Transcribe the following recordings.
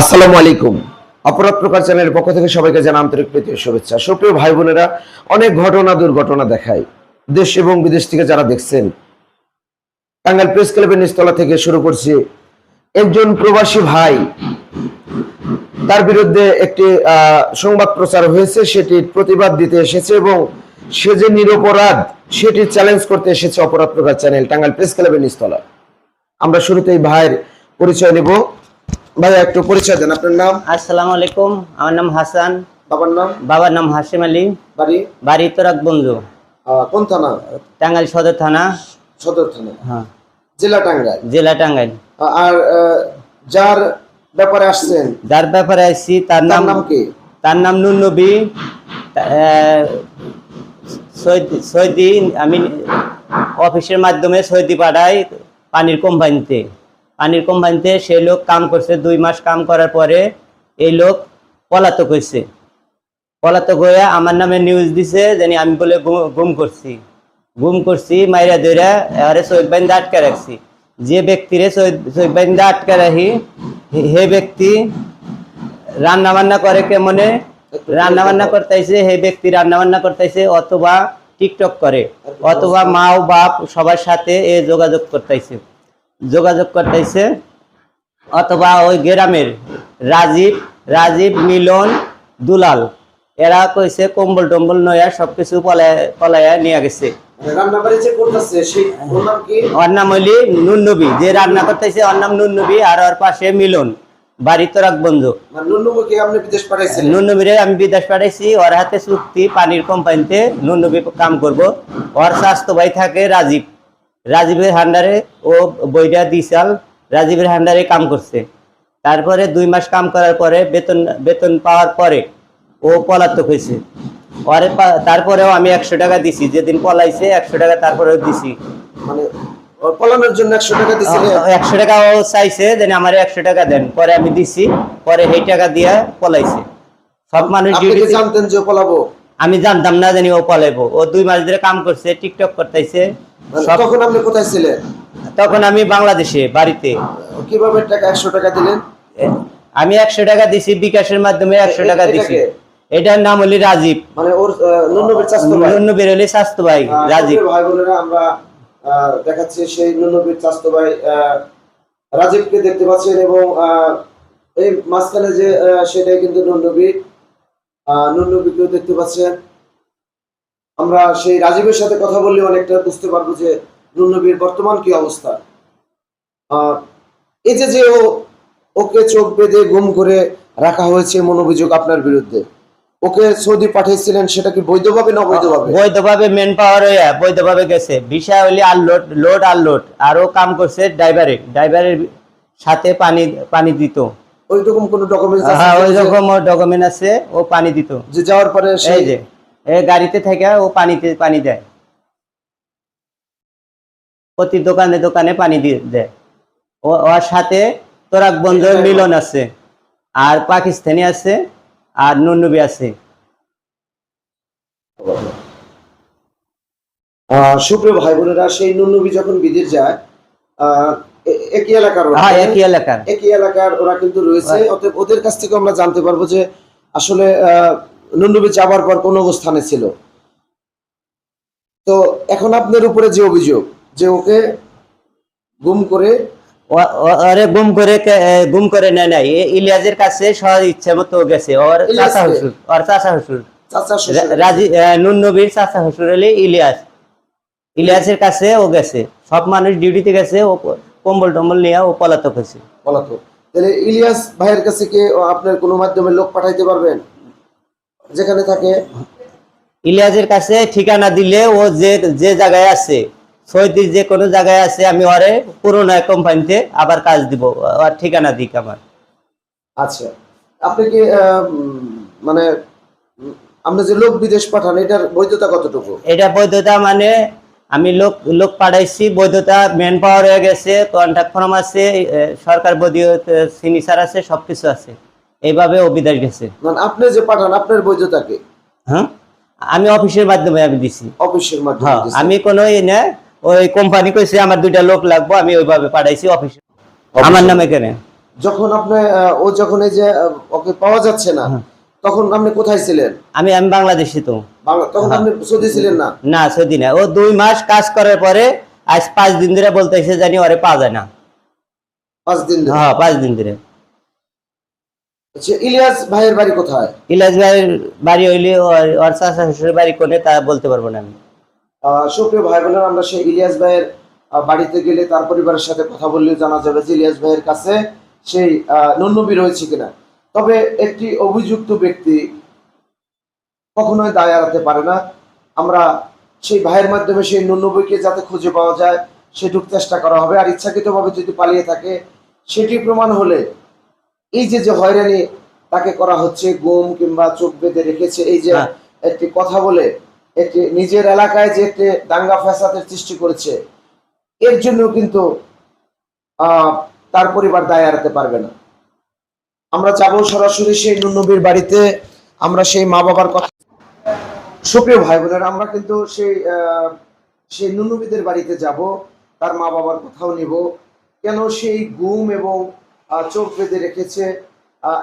আসসালামু আলাইকুম। অপরাধ প্রকার চ্যানেলের পক্ষ থেকে সবাইকে জানা আন্তরিক প্রীতি শুভেচ্ছা। সুপ্রিয় ভাই বোনেরা, অনেক ঘটনা, দুর্ঘটনা দেখায়। দেশ এবং বিদেশ থেকে যারা দেখছেন, টাঙ্গাইল প্রেস ক্লাবের নিচতলা থেকে শুরু করছি। একজন প্রবাসী ভাই, তার বিরুদ্ধে একটি সংবাদ প্রচার হয়েছে। সেটির প্রতিবাদ দিতে এসেছে এবং সে যে নিরপরাধ, সেটি চ্যালেঞ্জ করতে এসেছে অপরাধ প্রকার চ্যানেল টাঙ্গাইল প্রেস ক্লাবের নিচতলা আমরা শুরুতেই ভাইয়ের পরিচয় নেব। ভাই একটু পরিচয় দেন আপনার নাম? আসসালামু আলাইকুম আমার নাম হাসান। বাবার নাম? বাবার নাম হাসিম আলী। বাড়ি? বাড়ি তোরাক বন্ধু কোন থানা? টাঙ্গাইল সদর থানা। সদর থানা। হ্যাঁ। জেলা টাঙ্গাইল? জেলা টাঙ্গাইল। আর যার ব্যাপারে আসছেন? যার ব্যাপারে আসছি তার নাম নাম কি? তার নাম নুন নবী। সৈয়দি আমি অফিসের মাধ্যমে সৈয়দি পাড়াই পানির কোম্পানিতে। পানির কোম্পানিতে সেই লোক কাম করছে, দুই মাস কাম করার পরে এই লোক পলাতক হয়েছে। পলাতক হয়ে আমার নামে নিউজ দিছে জানি আমি বলে গুম করছি। গুম করছি, মাইরা দইরা আরে শহীদ বাইন্দা আটকে রাখছি। যে ব্যক্তিরে শহীদ শহীদ বাইন্দা আটকে রাখি, হে ব্যক্তি রান্না বান্না করে কেমনে? রান্না বান্না করতেছে, হে ব্যক্তি রান্না বান্না করতেছে, অথবা টিকটক করে, অথবা মা ও বাপ সবার সাথে এ যোগাযোগ করতেছে। যোগাযোগ করতেছে। অথবা ওই গ্রামের রাজীব রাজীব মিলন দুলাল এরা কইছে কম্বল টম্বল নয়া সবকিছু পলায় নিয়ে গেছে। ওর নাম কি? ওর নাম যে রান্না করতেছে ওর নাম নুননবী আর ওর পাশে মিলন বাড়ি তোরাক বন্ধু। পাঠাইছেন? নুননবীরে আমি বিদেশ পাঠাইছি ওর হাতে চুক্তি পানির কোম্পানিতে কাম করব। ওর স্বাস্থ্য ভাই থাকে রাজীব। রাজীবের হান্ডারে ও বইটা দিশাল রাজীবের হান্ডারে কাম করছে। তারপরে দুই মাস কাম করার পরে বেতন বেতন পাওয়ার পরে ও পলাতক হয়েছে। ওরে পা- তারপরেও আমি একশো টাকা দিছি যেদিন পলাইছে একশো টাকা তারপরেও দিছি। মানে পলানোর জন্য একশো টাকা দিছিলেন একশো টাকা ও চাইছে যেন আমার একশো টাকা দেন। পরে আমি দিছি পরে সেই টাকা দিয়া পলাইছে। সব মানুষ জানতেন যে পলাবো? আমি জানতাম না জানি ও পলাইবো। ও দুই মাস ধরে কাম করছে টিকটক করতেছে। তখন আপনি কোথায় ছিলেন? তখন আমি বাংলাদেশে বাড়িতে। কীভাবে টাকা একশো টাকা দিলেন? আমি একশো টাকা দিছি বিকাশের মাধ্যমে একশো টাকা? দিছি। এটার নাম হলি রাজীব। মানে ওর স্বাস্থ্য ভাই? রাজীব সুপ্রিয় ভাই বোনেরা আমরা দেখাচ্ছি সেই নুন্নবীর চাস্ত ভাই আহ, রাজীবকে দেখতে পাচ্ছেন এবং এই মাঝখানে যে সেটাই কিন্তু নুন্নবী। নুন্নবীকেও দেখতে পাচ্ছেন। আমরা সেই রাজীবের সাথে কথা বললে অনেকটা বুঝতে পারব যে নুন্নবীর বর্তমান কি অবস্থা। এই যে যে ও ওকে চোখ বেঁধে গুম করে রাখা হয়েছে এমন অভিযোগ আপনার বিরুদ্ধে। ওকে সৌদি পাঠিয়েছিলেন সেটা কি বৈধভাবে না অবৈধভাবে? বৈধভাবে মেন পাওয়ার হইয়া বৈধভাবে গেছে। বিষয় হলি আর লোড লোড আর লোড আরও কাম করছে ড্রাইভারে ড্রাইভারের সাথে পানি পানি দিত। ওই রকম কোন ডকুমেন্টস হ্যাঁ ওই রকম ডকুমেন্ট আছে ও পানি দিত। যে যাওয়ার পরে সেই যে গাড়িতে থেকে ও পানিতে পানি দেয়। প্রতি দোকানে দোকানে পানি দিয়ে দেয়। ও ওর সাথে তোরাক বন্ধুর মিলন আছে আর পাকিস্তানি আছে আর নুনবি আছে। সুপ্রিয় ভাই বোনেরা সেই নুনবি যখন বিদেশ যায় আহ, একই এলাকার হ্যাঁ একই এলাকার। একই এলাকার ওরা কিন্তু রয়েছে। অতএব ওদের কাছ থেকে আমরা জানতে পারব যে আসলে নুনবি যাবার পর কোন অবস্থানে ছিল। তো এখন আপনার উপরে যে অভিযোগ যে ওকে গুম করে ও- গুম করে গুম করে নেয় নাই। ইলিয়াজের কাছে ইচ্ছে মতো গেছে। ওর চাচা? শ্বশুর ওর চাচা শ্বশুর চাচা শ্বশুর। রা- রাজি নুন নবীর চাচা হলে ইলিয়াস। ইলিয়াসের কাছে ও গেছে। সব মানুষ ডিউটিতে গেছে ও কম্বল টম্বল নিয়ে ও পলাতক হয়েছে। বলতো তাহলে ইলিয়াস ভাইয়ের কাছে কি আপনার কোনো মাধ্যমে লোক পাঠাইতে পারবেন? যেখানে থাকে। ইলিয়াসের কাছে ঠিকানা দিলে ও যে যে জায়গায় আছে সৈদির যে কোনো জায়গায় আছে আমি ওরে পুরোনো কোম্পানিতে আবার কাজ দিব ওর ঠিকানা দিক আমার। আচ্ছা। আপনি কি মানে আমরা যে লোক বিদেশ পাঠান এটার বৈধতা কতটুকু? এটা বৈধতা মানে আমি লোক লোক পাঠাইছি বৈধতা ম্যান পাওয়ার হয়ে গেছে কন্ট্রাক্ট ফর্ম আছে সরকার বদীয় সিগনেচার আছে সবকিছু আছে। এইভাবে ও বিদেশ গেছে। মানে আপনি যে পাঠান আপনার বৈধতা কি? হ্যাঁ? আমি অফিসের মাধ্যমে আমি দিছি। অফিসের মাধ্যমে হ্যাঁ আমি কোনো ই না ওই কোম্পানি কইছে আমার দুইটা লোক লাগবো আমি ওইভাবে পাঠাইছি অফিসে। আমার নামে কেন যখন আপনি ও যখন এই যে ওকে পাওয়া যাচ্ছে না হ্যাঁ। তখন আপনি কোথায় ছিলেন? আমি আমি বাংলাদেশি তো। তখন হ্যাঁ। আপনি সৌদি ছিলেন না? না সৌদি না। ও দুই মাস কাজ করার পরে আজ পাঁচ দিন ধরে বলতেছে জানি ওরে পাওয়া যায় না। পাঁচ দিন ধরে। হ্যাঁ পাঁচ দিন ধরে। ইলিয়াস ভাইয়ের বাড়ি কোথায়? ইলাজ ভাইয়ের বাড়ি হইলে ওর- শ্বশুরের বাড়ি কোনে তা বলতে পারব না আমি। আহ, সুপ্রিয় ভাই বোনেরা আমরা সেই ইলিয়াস ভাইয়ের বাড়িতে গেলে তার পরিবারের সাথে কথা বললেও জানা যাবে যে ইলিয়াস ভাইয়ের কাছে সেই নন্নবী রয়েছে কিনা। তবে একটি অভিযুক্ত ব্যক্তি কখনোই দায় এড়াতে পারে না। আমরা সেই ভাইয়ের মাধ্যমে সেই নন্নবীকে যাতে খুঁজে পাওয়া যায় সেটুক চেষ্টা করা হবে। আর ইচ্ছাকৃতভাবে যদি পালিয়ে থাকে সেটি প্রমাণ হলে এই যে যে হয়রানি তাকে করা হচ্ছে গুম কিংবা চোখ বেঁধে রেখেছে এই যে হ্যাঁ। একটি কথা বলে একটি নিজের এলাকায় যে একটি দাঙ্গা ফ্যাসাদের সৃষ্টি করেছে এর জন্য কিন্তু আহ, তার পরিবার দায় এড়াতে পারবে না আমরা যাব সরাসরি সেই নুনবীর বাড়িতে আমরা সেই মা বাবার কথা সুপ্রিয় ভাই বোনের আমরা কিন্তু সেই আহ, সেই নুনবীদের বাড়িতে যাব তার মা বাবার কথাও নিব কেন সেই গুম এবং চোখ বেঁধে রেখেছে।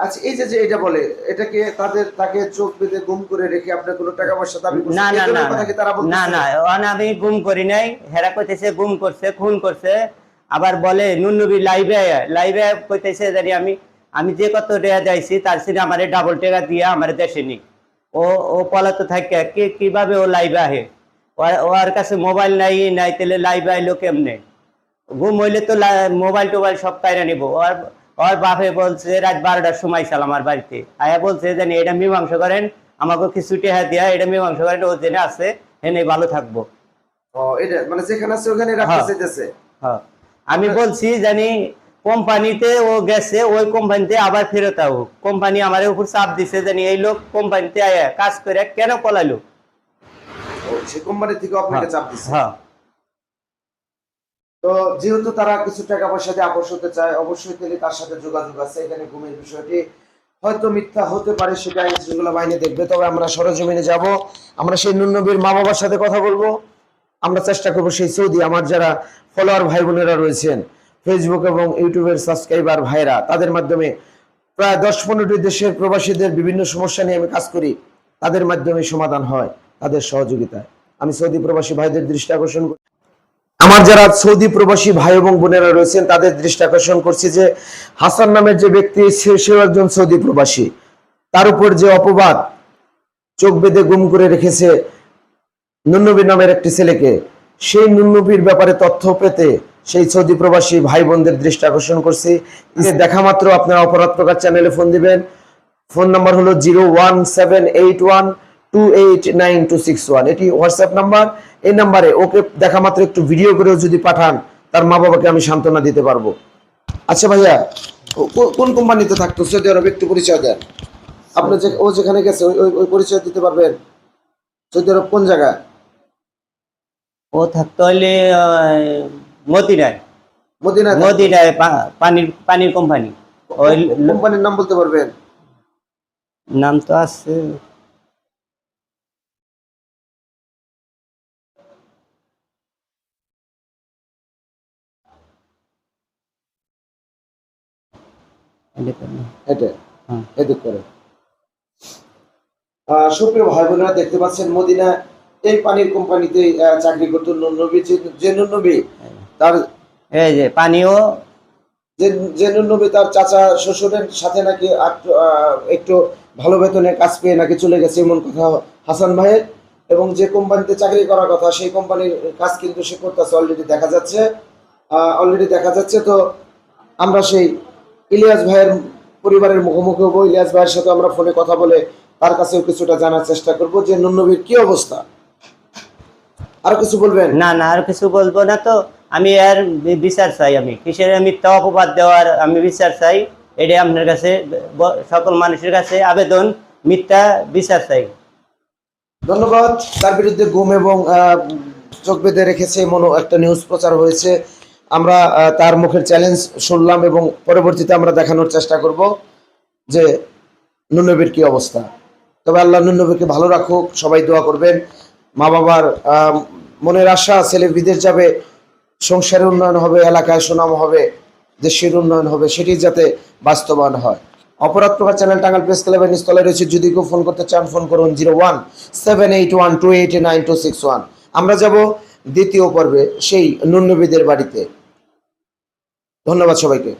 আচ্ছা এই যে যে এটা বলে এটাকে তাদের তাকে চোখ বেঁধে গুম করে রেখে আপনার কোনো টাকা পয়সা দাবি না না না আমি গুম করি নাই। হেরা কইতেছে গুম করছে খুন করছে। আবার বলে লাইভে লাইভে কইতেছে জানি আমি আমি যে কত টাকা যাইছি তার সিনে আমার ডাবল টাকা দিয়ে আমার দেশে নি ও ও পলাতো থাকে কি কীভাবে ও লাইভে আহে? ওর কাছে মোবাইল নাই নাই তাহলে লাইভে আইলো কেমনে? ঘুম হইলে তো মোবাইল টোবাইল সব কাইরা নিব। ওর ওর বাপে বলছে রাত বারোটার সময় ছিল আমার বাড়িতে। আয়া বলছে জানি এটা মীমাংস করেন আমাকে কিছু টেহা দিয়া এটা মীমাংস করেন ও জেনে আছে হেনে ভালো থাকব। ও এটা মানে যেখানে আছে ওখানে রাখতে হ্যাঁ। চাইতেছে? হ্যাঁ। আমি বলছি জানি কোম্পানিতে ও গেছে ওই কোম্পানিতে আবার ফেরত আও। কোম্পানি আমার উপর চাপ দিছে জানি এই লোক কোম্পানিতে আয়া কাজ করে কেন পলাইলো? ও, সে কোম্পানি থেকে আপনাকে চাপ দিচ্ছে হ্যাঁ। তো যেহেতু তারা কিছু টাকা পয়সা দিয়ে আপোষ হতে চায়, অবশ্যই তাহলে তার সাথে যোগাযোগ আছে। এখানে ঘুমের বিষয়টি হয়তো মিথ্যা হতে পারে সেটা আইন শৃঙ্খলা বাহিনী দেখবে। তবে আমরা সরজমিনে যাব। আমরা সেই নুন্নবীর মা বাবার সাথে কথা বলব। আমরা চেষ্টা করব সেই সৌদি, আমার যারা ফলোয়ার ভাই বোনেরা রয়েছেন ফেসবুক এবং ইউটিউবের সাবস্ক্রাইবার ভাইরা তাদের মাধ্যমে প্রায় দশ পনেরোটি দেশের প্রবাসীদের বিভিন্ন সমস্যা নিয়ে আমি কাজ করি। তাদের মাধ্যমে সমাধান হয়, তাদের সহযোগিতায়। আমি সৌদি প্রবাসী ভাইদের দৃষ্টি আকর্ষণ করি। আমার যারা সৌদি প্রবাসী ভাই এবং বোনেরা রয়েছেন, তাদের দৃষ্টি আকর্ষণ করছি যে হাসান নামের যে ব্যক্তি সেও একজন সৌদি প্রবাসী। তার উপর যে অপবাদ, চোখ বেঁধে গুম করে রেখেছে নুন্নবী নামের একটি ছেলেকে, সেই নুন্নবীর ব্যাপারে তথ্য পেতে সেই সৌদি প্রবাসী ভাই বোনদের দৃষ্টি আকর্ষণ করছি। দেখা মাত্র আপনারা অপরাধ প্রকার চ্যানেলে ফোন দিবেন। ফোন নাম্বার হলো zero one seven eight one two eight nine two six one. এটি হোয়াটসঅ্যাপ নাম্বার। এই নাম্বারে ওকে দেখা মাত্র একটু ভিডিও করেও যদি পাঠান তার মা বাবাকে আমি সান্ত্বনা দিতে পারব। আচ্ছা ভাইয়া কোন কোম্পানিতে থাকতো? সৌদি আরব একটু পরিচয় দেন। আপনি যে ও যেখানে গেছে ওই- পরিচয় দিতে পারবেন। সৌদি আরব কোন জায়গা ও থাকতে হইলে মদিনায়। মদিনায়। মদিনায় পানির পানির কোম্পানি। ওই কোম্পানির নাম বলতে পারবেন? নাম তো আছে। হেঁটে হুম। এদিক করে। সুপ্রিয় ভাই বোনেরা দেখতে পাচ্ছেন মদিনা এই পানির কোম্পানিতে চাকরি করতো নবী যে নবী তার এই যে পানিও নবী তার চাচা শ্বশুরের সাথে নাকি একটু ভালো বেতনে কাজ পেয়ে নাকি চলে গেছে এমন কথা হাসান ভাইয়ের। এবং যে কোম্পানিতে চাকরি করার কথা সেই কোম্পানির কাজ কিন্তু সে করতেছে অলরেডি দেখা যাচ্ছে। অলরেডি দেখা যাচ্ছে তো আমরা সেই ইলিয়াস ভাইয়ের পরিবারের মুখোমুখি হব। ইলিয়াস ভাইয়ের সাথে আমরা ফোনে কথা বলে তার কাছেও কিছুটা জানার চেষ্টা করব। যে নুন্নবীর কি অবস্থা? আর কিছু বলবেন? না না আর কিছু বলব না তো। আমি আর বিচার চাই আমি। কিসের মিথ্যা অপবাদ দেওয়ার আমি বিচার চাই? এটাই আপনার কাছে সকল মানুষের কাছে আবেদন মিথ্যা বিচার চাই। ধন্যবাদ। তার বিরুদ্ধে গুম এবং চোখ বেঁধে রেখেছে মনো একটা নিউজ প্রচার হয়েছে। আমরা তার মুখের চ্যালেঞ্জ শুনলাম এবং পরবর্তীতে আমরা দেখানোর চেষ্টা করব যে নুনবীর কি অবস্থা। তবে আল্লাহ নুনবীকে ভালো রাখুক, সবাই দোয়া করবেন। মা বাবার মনের আশা ছেলে বিদেশ যাবে, সংসারের উন্নয়ন হবে, এলাকায় সুনাম হবে, দেশের উন্নয়ন হবে, সেটি যাতে বাস্তবায়ন হয়। অপরাধ প্রকার চ্যানেল টাঙ্গাল প্রেস ক্লাবের নিস্তলে রয়েছে। যদি কেউ ফোন করতে চান ফোন করুন zero one seven eight one two eight nine two six one আমরা যাব দ্বিতীয় পর্বে, সেই নুন্নবীদের বাড়িতে। ধন্যবাদ সবাইকে।